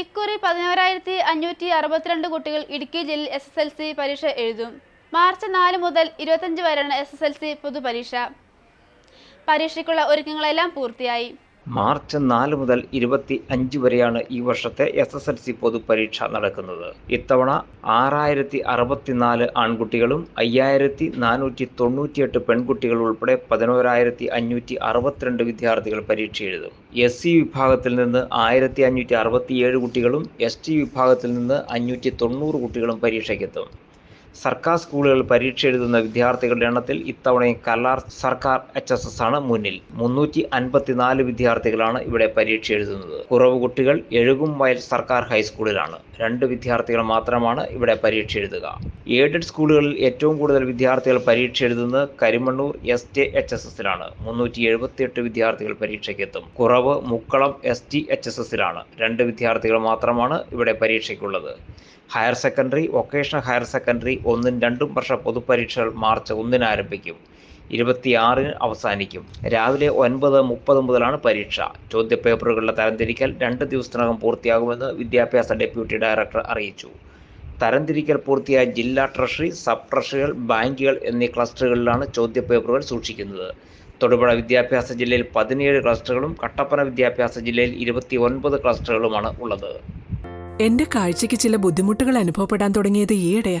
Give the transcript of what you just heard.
ഇക്കുറി പതിനോരായിരത്തി അഞ്ഞൂറ്റി അറുപത്തിരണ്ട് കുട്ടികൾ ഇടുക്കി ജില്ലയിൽ എസ് എസ് എൽ സി പരീക്ഷ എഴുതും. മാർച്ച് നാല് മുതൽ ഇരുപത്തഞ്ച് വരെയാണ് എസ് എസ് എൽ സി പൊതുപരീക്ഷ. പരീക്ഷയ്ക്കുള്ള ഒരുക്കങ്ങളെല്ലാം പൂർത്തിയായി. മാർച്ച് നാല് മുതൽ ഇരുപത്തി അഞ്ച് വരെയാണ് ഈ വർഷത്തെ എസ് എസ് എൽ സി പൊതുപരീക്ഷ നടക്കുന്നത്. ഇത്തവണ ആറായിരത്തി അറുപത്തിനാല് ആൺകുട്ടികളും അയ്യായിരത്തി നാനൂറ്റി തൊണ്ണൂറ്റിയെട്ട് പെൺകുട്ടികൾ ഉൾപ്പെടെ പതിനോരായിരത്തി അഞ്ഞൂറ്റി അറുപത്തിരണ്ട് വിദ്യാർത്ഥികൾ പരീക്ഷ എഴുതും. എസ് സി വിഭാഗത്തിൽ നിന്ന് ആയിരത്തി അഞ്ഞൂറ്റി അറുപത്തിയേഴ് കുട്ടികളും എസ് ടി വിഭാഗത്തിൽ നിന്ന് അഞ്ഞൂറ്റി തൊണ്ണൂറ് കുട്ടികളും പരീക്ഷയ്ക്കെത്തും. സർക്കാർ സ്കൂളുകളിൽ പരീക്ഷ എഴുതുന്ന വിദ്യാർത്ഥികളുടെ എണ്ണത്തിൽ ഇത്തവണയും കല്ലാർ സർക്കാർ എച്ച് എസ് എസ് ആണ് മുന്നിൽ. മുന്നൂറ്റി അൻപത്തിനാല് വിദ്യാർത്ഥികളാണ് ഇവിടെ പരീക്ഷ എഴുതുന്നത്. കുറവ് കുട്ടികൾ എഴുകും വയൽ സർക്കാർ ഹൈസ്കൂളിലാണ്. രണ്ട് വിദ്യാർത്ഥികൾ മാത്രമാണ് ഇവിടെ പരീക്ഷ എഴുതുക. എയ്ഡഡ് സ്കൂളുകളിൽ ഏറ്റവും കൂടുതൽ വിദ്യാർത്ഥികൾ പരീക്ഷ എഴുതുന്നത് Karimannoor S T H S എസിലാണ് മുന്നൂറ്റി എഴുപത്തിയെട്ട് വിദ്യാർത്ഥികൾ പരീക്ഷയ്ക്കെത്തും. കുറവ് Mukkalam S T H S എസിലാണ് രണ്ട് വിദ്യാർത്ഥികൾ മാത്രമാണ് ഇവിടെ പരീക്ഷയ്ക്കുള്ളത്. Higher secondary vocational higher secondary ഒന്നും രണ്ടും വർഷ പൊതുപരീക്ഷകൾ മാർച്ച് ഒന്നിന് ആരംഭിക്കും. ഇരുപത്തിയാറിന് അവസാനിക്കും. രാവിലെ ഒൻപത് മുപ്പത് മുതലാണ് പരീക്ഷ. ചോദ്യപേപ്പറുകളുടെ തരംതിരിക്കൽ രണ്ട് ദിവസത്തിനകം പൂർത്തിയാകുമെന്ന് വിദ്യാഭ്യാസ ഡെപ്യൂട്ടി ഡയറക്ടർ അറിയിച്ചു. തരംതിരിക്കൽ പൂർത്തിയായ ജില്ലാ ട്രഷറി സബ് ട്രഷറികൾ ബാങ്കുകൾ എന്നീ ക്ലസ്റ്ററുകളിലാണ് ചോദ്യപേപ്പറുകൾ സൂക്ഷിക്കുന്നത്. തൊടുപുഴ വിദ്യാഭ്യാസ ജില്ലയിൽ പതിനേഴ് ക്ലസ്റ്ററുകളും കട്ടപ്പന വിദ്യാഭ്യാസ ജില്ലയിൽ ഇരുപത്തി ഒൻപത് ക്ലസ്റ്ററുകളുമാണ് ഉള്ളത്. എന്റെ കാഴ്ചയ്ക്ക് ചില ബുദ്ധിമുട്ടുകൾ അനുഭവപ്പെടാൻ തുടങ്ങിയത് ഈയിടെയാ.